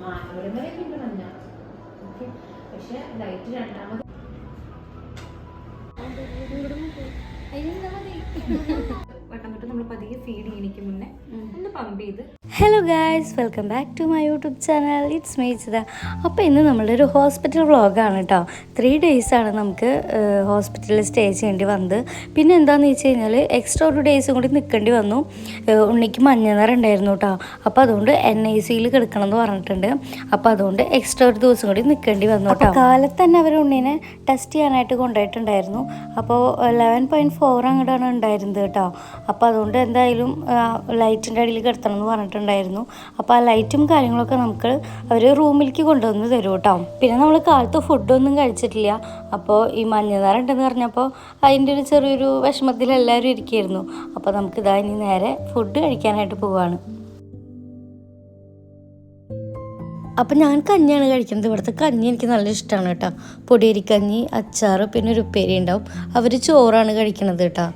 മാനവരം വരെ മഞ്ഞ. ഓക്കെ. പക്ഷെ ലൈറ്റ് രണ്ടാമത് പെട്ടെന്ന് നമ്മൾ പതിയെ ഫീഡ് ചെയ്യണിക്ക് മുന്നേ ഒന്ന് പമ്പ് ചെയ്ത്. Hello guys welcome back to my YouTube channel it's Mechitha അപ്പോൾ ഇന്ന് നമ്മളുടെ ഒരു ഹോസ്പിറ്റൽ വ്ളോഗാണ് കേട്ടോ ത്രീ ആണ് നമുക്ക് ഹോസ്പിറ്റലിൽ സ്റ്റേ ചെയ്യേണ്ടി വന്നത്. പിന്നെ എന്താണെന്ന് വെച്ച് കഴിഞ്ഞാൽ എക്സ്ട്രാ ഒരു ഡേയ്സും കൂടി നിൽക്കേണ്ടി വന്നു. ഉണ്ണിക്ക് മഞ്ഞ നിറം ഉണ്ടായിരുന്നു കേട്ടോ അപ്പോൾ അതുകൊണ്ട് എൻ ഐ സിയിൽ കിടക്കണം എന്ന് പറഞ്ഞിട്ടുണ്ട്. അപ്പോൾ അതുകൊണ്ട് എക്സ്ട്രാ ഒരു ദിവസം കൂടി നിൽക്കേണ്ടി വന്നു കേട്ടോ കാലത്ത് തന്നെ അവർ ഉണ്ണിനെ ടെസ്റ്റ് ചെയ്യാനായിട്ട് കൊണ്ടുപോയിട്ടുണ്ടായിരുന്നു. അപ്പോൾ ലെവൻ പോയിന്റ് ഫോർ അങ്ങോട്ടാണ് ഉണ്ടായിരുന്നത് കേട്ടോ അപ്പോൾ അതുകൊണ്ട് എന്തായാലും ലൈറ്റിന്റെ അടിയിൽ കിടത്തണം എന്ന് പറഞ്ഞിട്ടുണ്ടായിരുന്നു. അപ്പോൾ ആ ലൈറ്റും കാര്യങ്ങളൊക്കെ നമുക്ക് അവർ റൂമിലേക്ക് കൊണ്ടുവന്ന് തരും കേട്ടോ. പിന്നെ നമ്മൾ കാലത്ത് ഫുഡൊന്നും കഴിച്ചിട്ടില്ല. അപ്പോൾ ഈ മഞ്ഞനാരം ഉണ്ടെന്ന് പറഞ്ഞപ്പോൾ അതിന്റെ ഒരു ചെറിയൊരു വിഷമത്തിൽ എല്ലാവരും ഇരിക്കുകയായിരുന്നു. അപ്പോൾ നമുക്ക് ഇതാ ഇനി നേരെ ഫുഡ് കഴിക്കാനായിട്ട് പോവാണ്. അപ്പം ഞാൻ കഞ്ഞിയാണ് കഴിക്കുന്നത്. ഇവിടുത്തെ കഞ്ഞി എനിക്ക് നല്ല ഇഷ്ടമാണ് കേട്ടോ. പൊടിയരിക്കഞ്ഞി അച്ചാറ് പിന്നെ ഒരു ഉപ്പേരി ഉണ്ടാവും. അവർ ചോറാണ് കഴിക്കണത് കേട്ടോ.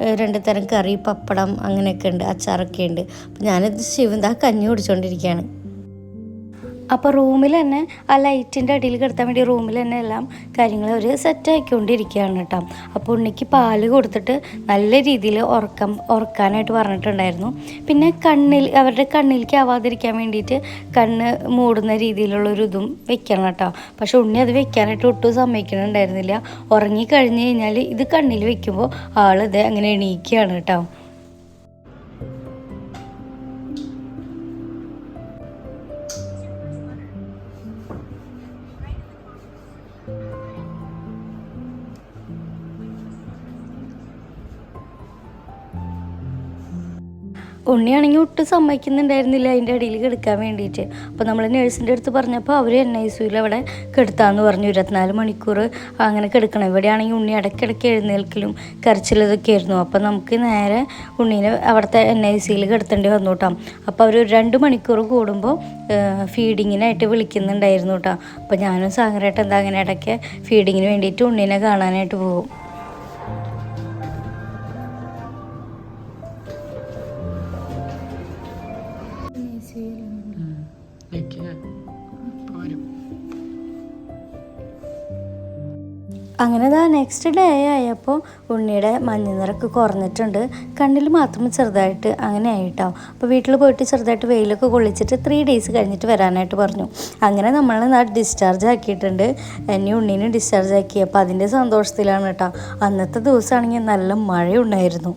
രണ്ട് തരം കറി പപ്പടം അങ്ങനെയൊക്കെ ഉണ്ട് അച്ചാറൊക്കെ ഉണ്ട്. അപ്പം ഞാനിത് ശിവന്താ കഞ്ഞി കുടിച്ചുകൊണ്ടിരിക്കുകയാണ് അപ്പോൾ റൂമിൽ തന്നെ ആ ലൈറ്റിന്റെ അടിയിൽ കിടത്താൻ വേണ്ടി റൂമിൽ തന്നെ എല്ലാം കാര്യങ്ങൾ അവർ സെറ്റ് ആക്കിക്കൊണ്ടിരിക്കുകയാണ് കേട്ടോ. അപ്പോൾ ഉണ്ണിക്ക് പാൽ കൊടുത്തിട്ട് നല്ല രീതിയിൽ ഉറക്കം ഉറക്കാനായിട്ട് പറഞ്ഞിട്ടുണ്ടായിരുന്നു. പിന്നെ കണ്ണിൽ അവരുടെ കണ്ണിലേക്ക് ആവാതിരിക്കാൻ വേണ്ടിയിട്ട് കണ്ണ് മൂടുന്ന രീതിയിലുള്ള ഒരു ഇതും വെക്കണം കേട്ടോ. പക്ഷെ ഉണ്ണി അത് വെക്കാനായിട്ട് ഒട്ടും സമ്മതിക്കണുണ്ടായിരുന്നില്ല ഉറങ്ങി കഴിഞ്ഞ് കഴിഞ്ഞാൽ ഇത് കണ്ണിൽ വെക്കുമ്പോൾ ആളിത് അങ്ങനെ എണീക്കുകയാണ് കേട്ടോ. ഉണ്ണിയാണെങ്കിൽ ഒട്ടും സമ്മതിക്കുന്നുണ്ടായിരുന്നില്ല അതിന്റെ അടിയിൽ കിടക്കാൻ വേണ്ടിയിട്ട്. അപ്പോൾ നമ്മൾ നേഴ്സിന്റെ അടുത്ത് പറഞ്ഞപ്പോൾ അവർ എൻ ഐ സിയിൽ അവിടെ കിടത്താമെന്ന് പറഞ്ഞു. ഇരുപത്തിനാല് മണിക്കൂർ അങ്ങനെ കിടക്കണം. ഇവിടെയാണെങ്കിൽ ഉണ്ണി ഇടയ്ക്കിടയ്ക്ക് എഴുന്നേൽക്കലും കരച്ചിലതൊക്കെ ആയിരുന്നു. അപ്പോൾ നമുക്ക് നേരെ ഉണ്ണീനെ അവിടുത്തെ എൻ ഐ സിയിൽ കിടത്തേണ്ടി വന്നു കേട്ടോ. അപ്പോൾ അവർ ഒരു രണ്ട് മണിക്കൂർ കൂടുമ്പോൾ ഫീഡിങ്ങിനായിട്ട് വിളിക്കുന്നുണ്ടായിരുന്നു കേട്ടോ. അപ്പോൾ ഞാനും സാഗരേട്ടൻ എന്താ അങ്ങനെ ഇടയ്ക്ക് ഫീഡിങ്ങിന് വേണ്ടിയിട്ട് ഉണ്ണീനെ കാണാനായിട്ട് പോകും. അങ്ങനെ ദാ നെക്സ്റ്റ് ഡേ ആയപ്പോൾ ഉണ്ണിയുടെ മഞ്ഞനിറക്ക് കുറഞ്ഞിട്ടുണ്ട് കണ്ണിൽ മാത്രം ചെറുതായിട്ട് അങ്ങനെ ആയിട്ടോ. അപ്പോൾ വീട്ടിൽ പോയിട്ട് ചെറുതായിട്ട് വെയിലൊക്കെ കൊള്ളിച്ചിട്ട് ത്രീ ഡേയ്സ് കഴിഞ്ഞിട്ട് വരാനായിട്ട് പറഞ്ഞു. അങ്ങനെ നമ്മൾ നാ ഡിസ്ചാർജ് ആക്കിയിട്ടുണ്ട്. എന്നെ ഉണ്ണീനെ ഡിസ്ചാർജ് ആക്കി. അപ്പോൾ അതിന്റെ സന്തോഷത്തിലാണ് കേട്ടോ. അന്നത്തെ ദിവസമാണെങ്കിൽ നല്ല മഴയുണ്ടായിരുന്നു.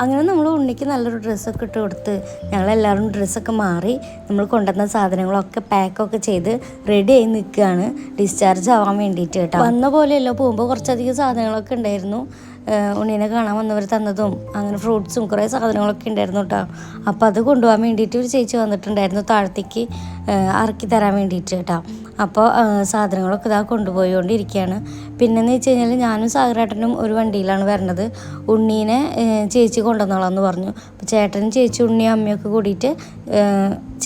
അങ്ങനെ നമ്മൾ ഉണ്ണിക്ക് നല്ലൊരു ഡ്രസ്സൊക്കെ ഇട്ട് കൊടുത്ത് ഞങ്ങളെല്ലാവരും ഡ്രസ്സൊക്കെ മാറി നമ്മൾ കൊണ്ടുവന്ന സാധനങ്ങളൊക്കെ പാക്കൊക്കെ ചെയ്ത് റെഡി ആയി നിൽക്കുകയാണ്. ഡിസ്ചാർജ് ആവാൻ വേണ്ടിയിട്ട് കേട്ടോ. വന്ന പോലെയല്ലോ പോകുമ്പോൾ കുറച്ചധികം സാധനങ്ങളൊക്കെ ഉണ്ടായിരുന്നു. ഉണ്ണീനെ കാണാൻ വന്നവർ തന്നതും അങ്ങനെ ഫ്രൂട്ട്സും കുറേ സാധനങ്ങളൊക്കെ ഉണ്ടായിരുന്നു കേട്ടോ. അപ്പോൾ അത് കൊണ്ടുപോകാൻ വേണ്ടിയിട്ട് ഒരു ചേച്ചി വന്നിട്ടുണ്ടായിരുന്നു താഴത്തേക്ക്. ഇറക്കി തരാൻ വേണ്ടിയിട്ട് കേട്ടോ. അപ്പോൾ സാധനങ്ങളൊക്കെ ഇതാ കൊണ്ടുപോയിക്കൊണ്ടിരിക്കുകയാണ് പിന്നെന്ന് വെച്ച് കഴിഞ്ഞാൽ ഞാനും സാഗരേട്ടനും ഒരു വണ്ടിയിലാണ് വരണത്. ഉണ്ണീനെ ചേച്ചി കൊണ്ടുവന്നോളാന്ന് പറഞ്ഞു. അപ്പോൾ ചേട്ടനും ചേച്ചി ഉണ്ണിയും അമ്മയൊക്കെ കൂടിയിട്ട്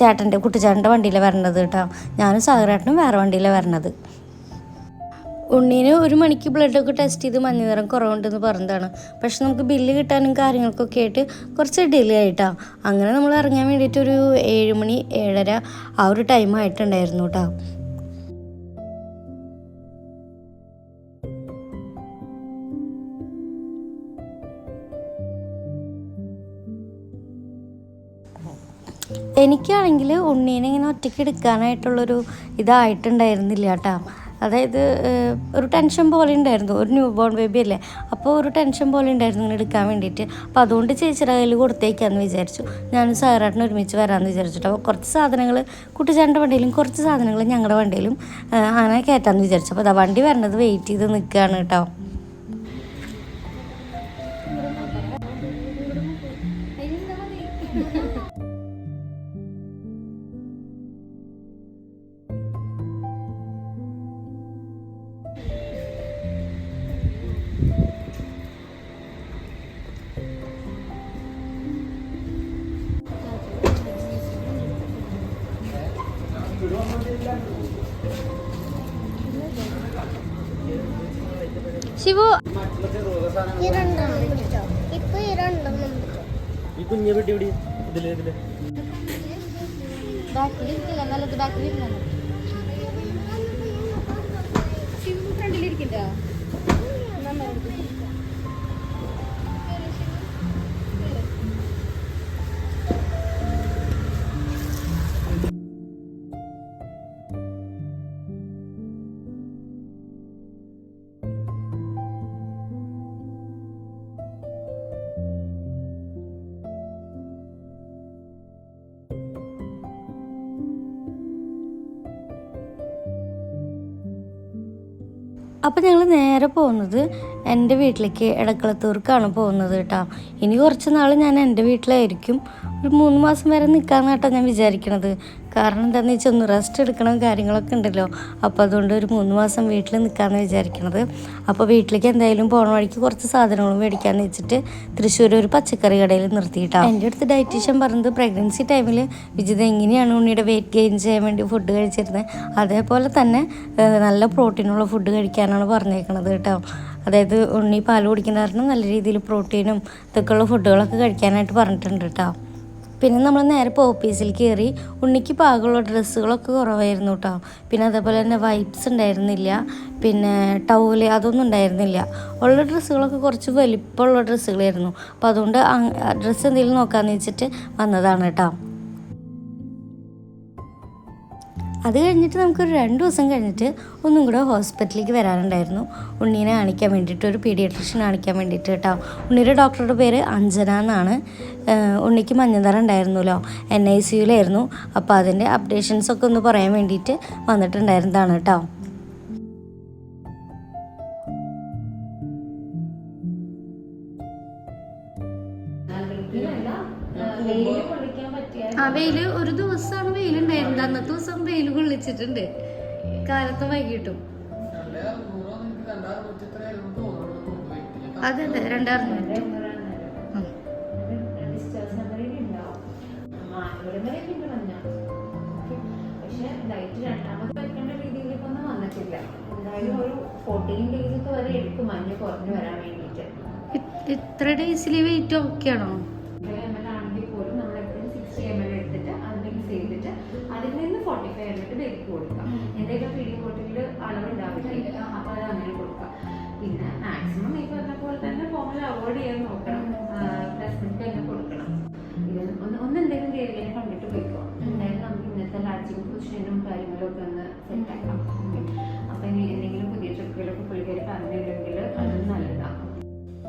ചേട്ടന്റെ കുട്ടിച്ചേട്ടന്റെ വണ്ടിയിലാണ് വരണത് കേട്ടോ. ഞാനും സാഗരേട്ടനും വേറെ വണ്ടിയിലാണ് വരണത്. ഉണ്ണീന് ഒരു മണിക്ക് ബ്ലഡൊക്കെ ടെസ്റ്റ് ചെയ്ത് മഞ്ഞ നിറം കുറവുണ്ടെന്ന് പറഞ്ഞതാണ്. പക്ഷെ നമുക്ക് ബില്ല് കിട്ടാനും കാര്യങ്ങൾക്കൊക്കെ ആയിട്ട് കുറച്ച് ഡിലേ ആയിട്ടാ. അങ്ങനെ നമ്മൾ ഇറങ്ങാൻ വേണ്ടിയിട്ട് ഒരു ഏഴ് മണി ഏഴര ആ ഒരു ടൈം ആയിട്ടുണ്ടായിരുന്നു കേട്ടോ എനിക്കാണെങ്കിൽ ഉണ്ണീനെ ഇങ്ങനെ ഒറ്റയ്ക്ക് എടുക്കാനായിട്ടുള്ളൊരു ഇതായിട്ടുണ്ടായിരുന്നില്ല കേട്ടോ അതായത് ഒരു ടെൻഷൻ പോലെ ഉണ്ടായിരുന്നു. ഒരു ന്യൂ ബോൺ ബേബി അല്ലേ? അപ്പോൾ ഒരു ടെൻഷൻ പോലെ ഉണ്ടായിരുന്നു ഇങ്ങനെ എടുക്കാൻ വേണ്ടിയിട്ട്. അപ്പോൾ അതുകൊണ്ട് ചേച്ചിയുടെ കയ്യിൽ കൊടുത്തേക്കാന്ന് വിചാരിച്ചു. ഞാൻ സാറാട്ടിന് ഒരുമിച്ച് വരാമെന്ന് വിചാരിച്ചിട്ട്. അപ്പോൾ കുറച്ച് സാധനങ്ങൾ കുട്ടിച്ചാന്റെ വണ്ടിയിലും കുറച്ച് സാധനങ്ങൾ ഞങ്ങളുടെ വണ്ടിയിലും അങ്ങനെ കയറ്റാമെന്ന് വിചാരിച്ചു. അപ്പോൾ അതാ വണ്ടി വരണത് വെയിറ്റ് ചെയ്ത് നിൽക്കുകയാണ് കേട്ടോ. Thank you. ശിവു. ഈ കുഞ്ഞെ പെട്ടി ഇവിടെ? ഇതിൽ ഇതിൽ. ബാക്കിലിരിക്കില്ല നല്ലത് ബാക്കിലിരിക്കുന്നു ശിവു ഫ്രണ്ടിലിരിക്കണ്ടോ? അപ്പോൾ ഞങ്ങൾ നേരെ പോകുന്നത് എന്റെ വീട്ടിലേക്ക് എടക്കളത്തൂർക്കാണ് പോകുന്നത് കേട്ടോ. ഇനി കുറച്ച് നാൾ ഞാൻ എന്റെ വീട്ടിലായിരിക്കും. ഒരു മൂന്ന് മാസം വരെ നിൽക്കാമെന്ന് കേട്ടോ ഞാൻ വിചാരിക്കണത്. കാരണം എന്താണെന്ന് വെച്ചാൽ ഒന്ന് റെസ്റ്റ് എടുക്കണം കാര്യങ്ങളൊക്കെ ഉണ്ടല്ലോ. അപ്പോൾ അതുകൊണ്ട് ഒരു മൂന്ന് മാസം വീട്ടിൽ നിൽക്കാമെന്ന് വിചാരിക്കണത്. അപ്പോൾ വീട്ടിലേക്ക് എന്തായാലും പോണ വഴിക്ക് കുറച്ച് സാധനങ്ങളും മേടിക്കാമെന്ന് വെച്ചിട്ട് തൃശ്ശൂർ ഒരു പച്ചക്കറി കടയിൽ നിർത്തിയിട്ടാണ് എന്റെ അടുത്ത് ഡയറ്റീഷ്യൻ പറഞ്ഞത് പ്രഗ്നൻസി ടൈമിൽ വിജിത എങ്ങനെയാണ് ഉണ്ണിയുടെ വെയിറ്റ് ഗെയിൻ ചെയ്യാൻ വേണ്ടി ഫുഡ് കഴിച്ചിരുന്നത് അതേപോലെ തന്നെ നല്ല പ്രോട്ടീനുള്ള ഫുഡ് കഴിക്കാനാണ് പറഞ്ഞേക്കണത് കേട്ടോ. അതായത് ഉണ്ണി പാൽ കുടിക്കുന്ന കാരണം നല്ല രീതിയിൽ പ്രോട്ടീനും ഇതൊക്കെയുള്ള ഫുഡുകളൊക്കെ കഴിക്കാനായിട്ട് പറഞ്ഞിട്ടുണ്ട് കേട്ടോ. പിന്നെ നമ്മൾ നേരെ പോപ്പീസിൽ കയറി ഉണ്ണിക്ക് പാകമുള്ള ഡ്രസ്സുകളൊക്കെ കുറവായിരുന്നു കേട്ടോ പിന്നെ അതേപോലെ തന്നെ വൈപ്സ് ഉണ്ടായിരുന്നില്ല. പിന്നെ ടൗൽ അതൊന്നും ഉണ്ടായിരുന്നില്ല. ഉള്ള ഡ്രസ്സുകളൊക്കെ കുറച്ച് വലിപ്പമുള്ള ഡ്രസ്സുകളായിരുന്നു. അപ്പോൾ അതുകൊണ്ട് ഡ്രസ്സ് എന്തെങ്കിലും നോക്കാമെന്ന് വെച്ചിട്ട് വന്നതാണ് കേട്ടോ അത് കഴിഞ്ഞിട്ട് നമുക്കൊരു രണ്ട് ദിവസം കഴിഞ്ഞിട്ട് ഒന്നും കൂടെ ഹോസ്പിറ്റലിലേക്ക് വരാനുണ്ടായിരുന്നു ഉണ്ണീനെ കാണിക്കാൻ വേണ്ടിയിട്ട് ഒരു പീഡിയട്രിഷ്യൻ കാണിക്കാൻ വേണ്ടിയിട്ട് കേട്ടോ. ഉണ്ണിയുടെ ഡോക്ടറുടെ പേര് അഞ്ജന എന്നാണ്. ഉണ്ണിക്ക് മഞ്ഞനിറം ഉണ്ടായിരുന്നല്ലോ. എൻ ഐ സിയുലായിരുന്നു അപ്പോൾ അതിന്റെ അപ്ഡേഷൻസ് ഒക്കെ ഒന്ന് പറയാൻ വേണ്ടിയിട്ട് വന്നിട്ടുണ്ടായിരുന്നതാണ് കേട്ടോ. വെയിൽ ഒരു ദിവസമാണ് വെയിലുണ്ടായിരുന്നത്. അന്നത്തെ ദിവസം വെയിൽ കൊള്ളിച്ചിട്ടുണ്ട്. കാലത്ത് വൈകിട്ടും. അതെ അതെ ഡയറ്റ് രണ്ടാമത് ഒരു വരെ വരാൻ വേണ്ടിയിട്ട് ഇത്ര ഡേയ്സിൽ വെയിറ്റ് ഓക്കെ ആണോ? അവോയ്ഡ് ചെയ്യാൻ നോക്കണം. മിൽക്ക് തന്നെ കൊടുക്കണം. ഒന്നെന്തെങ്കിലും ഒന്ന് ദേവിയെ കണ്ടിട്ട് പോയിക്കോ. എന്തായാലും നമുക്ക് ഇന്നത്തെ ലാച്ചിങ് പൊസിഷനും കാര്യങ്ങളും ഒക്കെ ഒന്ന് സെറ്റ്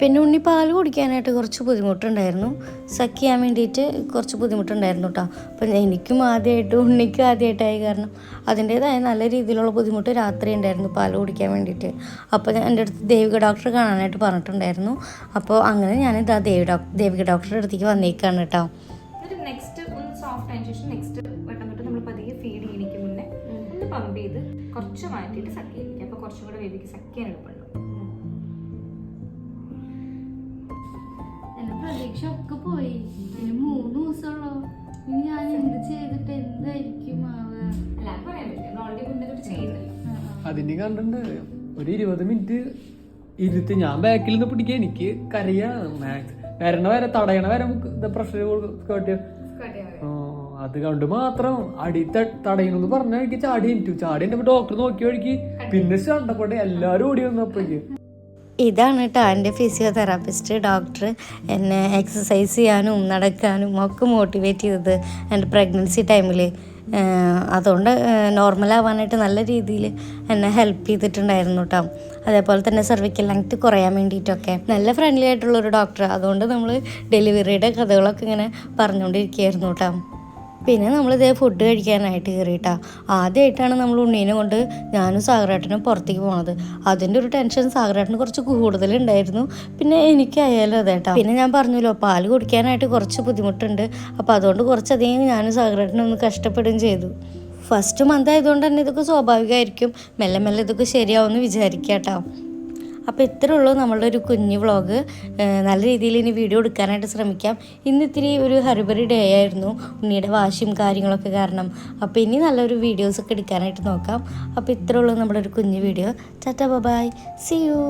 പിന്നെ ഉണ്ണി പാൽ കുടിക്കാനായിട്ട് കുറച്ച് ബുദ്ധിമുട്ടുണ്ടായിരുന്നു. സക്ക് ചെയ്യാൻ വേണ്ടിയിട്ട് കുറച്ച് ബുദ്ധിമുട്ടുണ്ടായിരുന്നു കേട്ടോ അപ്പം എനിക്കും ആദ്യമായിട്ട് ഉണ്ണിക്കും ആദ്യമായിട്ടായി കാരണം അതിന്റേതായ നല്ല രീതിയിലുള്ള ബുദ്ധിമുട്ട് രാത്രി ഉണ്ടായിരുന്നു പാൽ കുടിക്കാൻ വേണ്ടിയിട്ട്. അപ്പോൾ എന്റെ അടുത്ത് ദേവിക ഡോക്ടറെ കാണാനായിട്ട് പറഞ്ഞിട്ടുണ്ടായിരുന്നു. അപ്പോൾ അങ്ങനെ ഞാൻ ഇതാ ദേവി ഡോക്ടർ ദേവിക ഡോക്ടറുടെ അടുത്തേക്ക് വന്നേക്കാണ് കേട്ടോ നെക്സ്റ്റ് ഒന്ന് സോഫ്റ്റ് നെക്സ്റ്റ് നമ്മൾ പതിയെ ഫീഡ് മുന്നേ ഒന്ന് പമ്പ് ചെയ്ത് കുറച്ച് മാറ്റിയിട്ട് ചെയ്യിപ്പിക്കുക അപ്പോൾ കുറച്ചും കൂടെ ബേബിക്ക് ചെയ്യാൻ എളുപ്പമുണ്ട്. എന്റെ പ്രതീക്ഷ ഒക്കെ പോയി ഇനി മൂന്ന് ദിവസമുള്ളൂ? ഇനി ഞാൻ എന്ത് ചെയ്തിട്ട് എന്തായിരിക്കും ആവുക അതിന് കണ്ടിട്ടുണ്ട്. ഒരു ഇരുപത് മിനിറ്റ് ഇരുത്തി ഞാൻ ബാക്കിൽ നിന്ന് പിടിക്കുക എനിക്ക് കരയാ. മാക്സ് വരണ വരെ തടയണ വരെ പ്രഷർ കേട്ടിയ അത്. കണ്ട് മാത്രം അടി തടയണെന്ന് തടയണമെന്ന് പറഞ്ഞ എനിക്ക് ചാടി എനിറ്റു ചാടി എന്റെ ഡോക്ടർ നോക്കിയ വഴിക്ക് പിന്നെ ചണ്ടപ്പെട്ടെ എല്ലാരും ഓടി വന്നപ്പോഴേക്ക് ഇതാണ് കേട്ടോ എന്റെ ഫിസിയോതെറാപ്പിസ്റ്റ് ഡോക്ടർ എന്നെ എക്സസൈസ് ചെയ്യാനും നടക്കാനും ഒക്കെ മോട്ടിവേറ്റ് ചെയ്തത് എന്റെ പ്രഗ്നൻസി ടൈമിൽ അതുകൊണ്ട് നോർമൽ ആവാനായിട്ട് നല്ല രീതിയിൽ എന്നെ ഹെൽപ്പ് ചെയ്തിട്ടുണ്ടായിരുന്നു കേട്ടോ അതേപോലെ തന്നെ സെർവിക്കൽ ലെങ്ത് കുറയാൻ വേണ്ടിയിട്ടൊക്കെ. നല്ല ഫ്രണ്ട്ലി ആയിട്ടുള്ളൊരു ഡോക്ടർ അതുകൊണ്ട് നമ്മൾ ഡെലിവറിയുടെ കഥകളൊക്കെ ഇങ്ങനെ പറഞ്ഞുകൊണ്ടിരിക്കുകയായിരുന്നു കേട്ടോ പിന്നെ നമ്മൾ ഇതേ ഫുഡ് കഴിക്കാനായിട്ട് കയറിയിട്ടാ ആദ്യമായിട്ടാണ് നമ്മൾ ഉണ്ണീനെ കൊണ്ട് ഞാനും സാഗരേട്ടനും പുറത്തേക്ക് പോണത്. അതിന്റെ ഒരു ടെൻഷൻ സാഗരേട്ടന് കുറച്ച് കൂടുതലുണ്ടായിരുന്നു. പിന്നെ എനിക്കായാലും അതേട്ടാ പിന്നെ ഞാൻ പറഞ്ഞല്ലോ പാൽ കുടിക്കാനായിട്ട് കുറച്ച് ബുദ്ധിമുട്ടുണ്ട്. അപ്പോൾ അതുകൊണ്ട് കുറച്ചധികം ഞാനും സാഗരേട്ടനും ഒന്ന് കഷ്ടപ്പെടുകയും ചെയ്തു. ഫസ്റ്റ് മന്ത് ആയതുകൊണ്ട് തന്നെ ഇതൊക്കെ സ്വാഭാവികമായിരിക്കും. മെല്ലെ മെല്ലെ ഇതൊക്കെ ശരിയാവുമെന്ന് വിചാരിക്കാട്ടോ. അപ്പോൾ ഇത്രേ ഉള്ളൂ നമ്മളുടെ ഒരു കുഞ്ഞു വ്ളോഗ് നല്ല രീതിയിൽ ഇനി വീഡിയോ എടുക്കാനായിട്ട് ശ്രമിക്കാം. ഇന്ന് ഇത്തിരി ഒരു ഹരിബറി ഡേ ആയിരുന്നു. ഉണ്ണിയുടെ വാശിയും കാര്യങ്ങളൊക്കെ കാരണം. അപ്പോൾ ഇനി നല്ലൊരു വീഡിയോസൊക്കെ എടുക്കാനായിട്ട് നോക്കാം. അപ്പോൾ ഇത്രേ ഉള്ളൂ നമ്മുടെ ഒരു കുഞ്ഞു video chat bye see you